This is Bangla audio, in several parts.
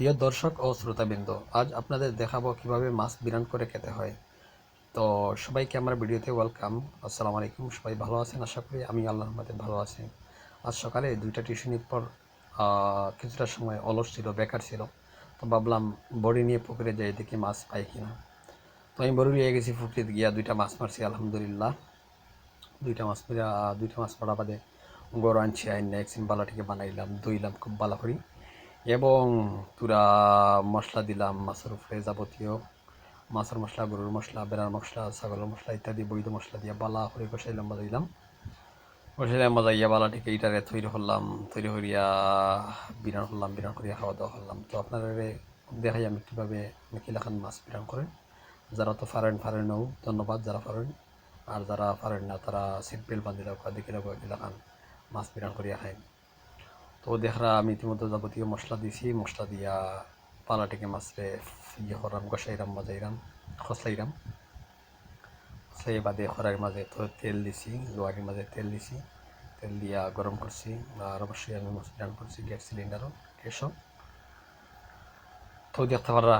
প্রিয় দর্শক ও শ্রোতাবৃন্দ, আজ আপনাদের দেখাবো কীভাবে মাছ বিরান করে খেতে হয়। তো সবাইকে আমার ভিডিওতে ওয়েলকাম। আসসালামু আলাইকুম। সবাই ভালো আছেন? আশা করি আমি আল্লাহর মধ্যে ভালো আছি। আজ সকালে দুইটা টিউশনির পর কিছুটা সময় অলস ছিল, বেকার ছিল। তো ভাবলাম বড়ি নিয়ে পুকুরে যাই, দেখি মাছ পাই কিনা। তো আমি বড়ি নিয়ে গেছি পুকুরে, গিয়া দুইটা মাছ মারছি, আলহামদুলিল্লাহ। দুইটা মাছ মেরা, দুইটা মাছ পড়া বাদে গরু আনছি, আইন একদিন বালাটিকে বানাইলাম, ধুইলাম, খুব ভালো করি। এবং পুরা মশলা দিলাম, মাছের উপরে যাবতীয়। মাছের মশলা, গরুর মশলা, বেড়ার মশলা, ছাগলের মশলা ইত্যাদি, বৈধ মশলা দিয়ে বালা করে কষাইলাম, বাজাইলাম। কষাইলাম, বাজাইয়া বালাটিকে ইটারে তৈরি করলাম, তৈরি করিয়া বিরান করলাম, বিরান করিয়া খাওয়া দাওয়া করলাম। তো আপনারা দেখাই আমি কীভাবে মেখিলাখান মাছ বিরান করেন। যারা তো ফারেন ফারেনও ধন্যবাদ, যারা ফারেন আর যারা পারেন না, তারা সিট বেল্ট বান্ধি রাখা দেখে রাখা এলাকান মাছ বিরান করিয়া খায়। তো দেখরা আমি ইতিমধ্যে যাবতীয় মশলা দিছি, মশলা দিয়া পালা পালাটিকে মাছরে ইয়ে করাম গসাইরাম বাজাইরাম খসলাইরাম খসলাই বাদে খরার মাঝে তো তেল দিছি, জোয়ারির মাঝে তেল দিছি, তেল দিয়া গরম করছি, আর অবশ্যই আমি মাছ বিরান করছি, গ্যাস সিলিন্ডারও গ্যাসও তো দেখতে পারা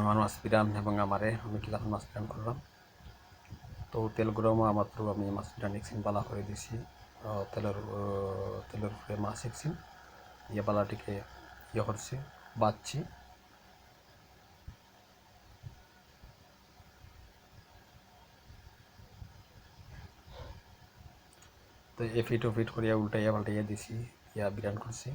আমার মাছ বিরান এবং আমারে, আমি কিলাম মাছ বিরান করলাম। তো তেল গরম মাত্র আমি মাছ বিরিয়ানি একদিন বালা করে দিছি। তেলের তেলের উপরে মাছ একদিন ইয়ে বালাটিকে ইয়ে করছি বাঁচছি তো এ ফিট ও ফিট করিয়া উল্টাইয়া পাল্টাইয়া দিছি, ইয়া বিরান করছি।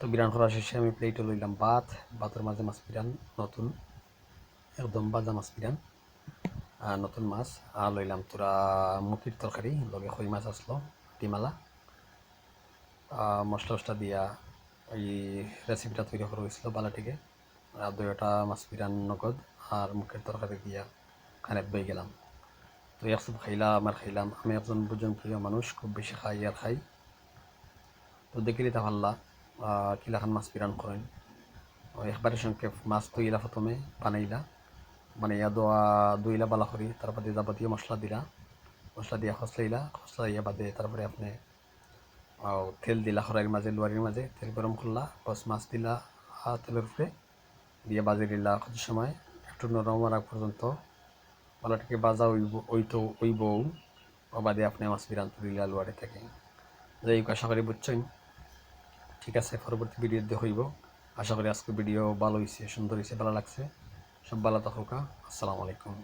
তো বিরান করার শেষে আমি প্লেটে লইলাম ভাত। ভাতের মাঝে মাছ বিরান নতুন। একদম বাজা মাছ বিরান নতুন মাছ। আর লইলাম তোরা মুখির তরকারি, লগে খই মাছ আসলো ডিমালা মশলা টসলা দিয়া এই রেসিপিটা তৈরি করা হয়েছিল বালাটিকে। আর দুইটা মাছ বিরান নগদ, আর মুখের তরকারি দিয়া খানে বই গেলাম। তো একসব খাইলাম, আর খাইলাম। আমি একজন বুজন প্রিয় মানুষ, খুব বেশি খাই আর খাই। তো দেখিলি তা ভাল্লা কিলাখান মাছ বিরান করেন। একবারে সঙ্গে মাছ ধুইলা প্রথমে বানাইলা। বানাইয়া দোয়া দুইলা বালা করি, তারপরে যাবতীয় মশলা দিলা। মশলা দিয়া খসলাইলা, খসলাইয়া বাদে তারপরে আপনি তেল দিলা খরাইয়ের মাঝে লোয়ারির মাঝে, তেল গরম করলা বস মাছ দিলা তেলের উপরে দিয়ে বাজে দিলা। কত সময়? একটু নরম আগ পর্যন্ত বালাটাকে বাজা ওইব ওইতো ওইব বাদে আপনি মাছ বিরান দিলা লোয়ারি থেকে। যাই আশা করি বুঝছেন। ঠিক আছে, পরবর্তী ভিডিওতে হইব। আশা করি আজকে ভিডিও ভালো হয়েছে সুন্দর হয়েছে ভালো লাগছে। সব ভালো থাকুক আসসালামু আলাইকুম।